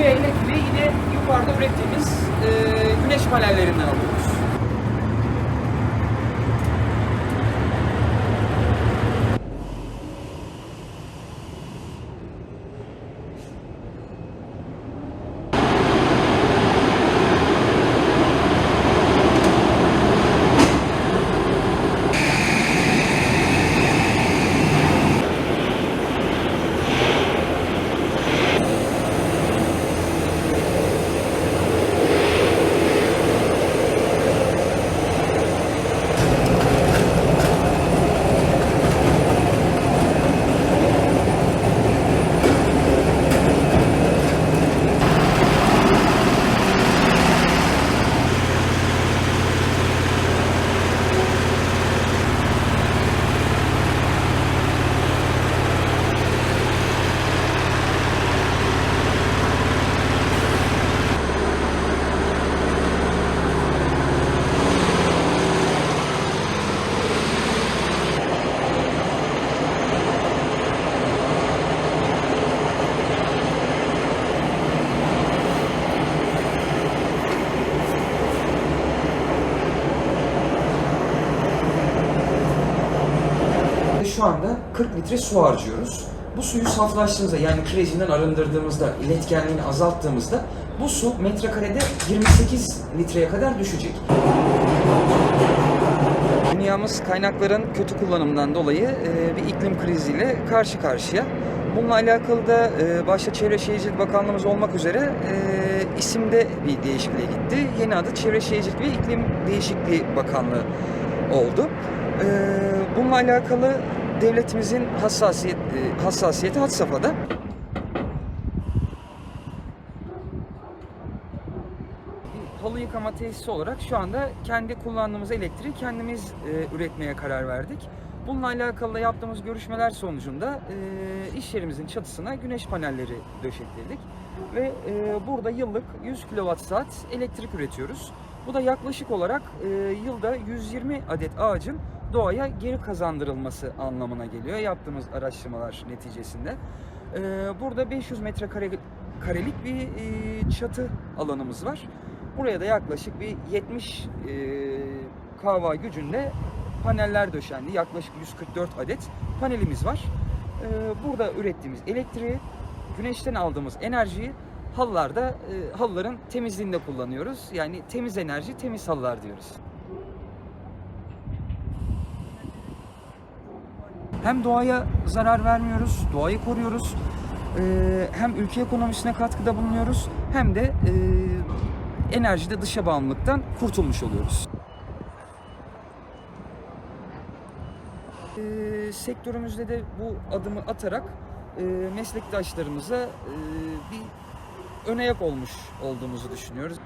bu elektriği yine yukarıda ürettiğimiz e, güneş panellerinden alıyoruz. Şu anda 40 litre su harcıyoruz. Bu suyu saflaştığımızda yani kireçinden arındırdığımızda, iletkenliğini azalttığımızda bu su metrekarede 28 litreye kadar düşecek. Dünyamız kaynakların kötü kullanımından dolayı e, bir iklim kriziyle karşı karşıya. Bununla alakalı da e, başta Çevre Şehircilik Bakanlığımız olmak üzere e, isimde bir değişikliğe gitti. Yeni adı Çevre Şehircilik ve İklim Değişikliği Bakanlığı oldu. Bununla alakalı devletimizin hassasiyet, e, hassasiyeti had safhada. halı yıkama tesisi olarak şu anda kendi kullandığımız elektriği kendimiz e, üretmeye karar verdik. Bununla alakalı da yaptığımız görüşmeler sonucunda e, iş yerimizin çatısına güneş panelleri döşettirdik. Ve e, burada yıllık 100 kWh elektrik üretiyoruz. Bu da yaklaşık olarak e, yılda 120 adet ağacın doğaya geri kazandırılması anlamına geliyor yaptığımız araştırmalar neticesinde. E, burada 500 metrekare karelik bir e, çatı alanımız var. Buraya da yaklaşık bir 70 e, kW gücünde paneller döşendi. Yaklaşık 144 adet panelimiz var. E, burada ürettiğimiz elektriği, güneşten aldığımız enerjiyi halılarda, e, halıların temizliğinde kullanıyoruz. Yani temiz enerji, temiz halılar diyoruz. Hem doğaya zarar vermiyoruz, doğayı koruyoruz. Ee, hem ülke ekonomisine katkıda bulunuyoruz hem de e, enerjide dışa bağımlılıktan kurtulmuş oluyoruz. Ee, sektörümüzde de bu adımı atarak e, meslektaşlarımıza e, bir ön ayak olmuş olduğumuzu düşünüyoruz.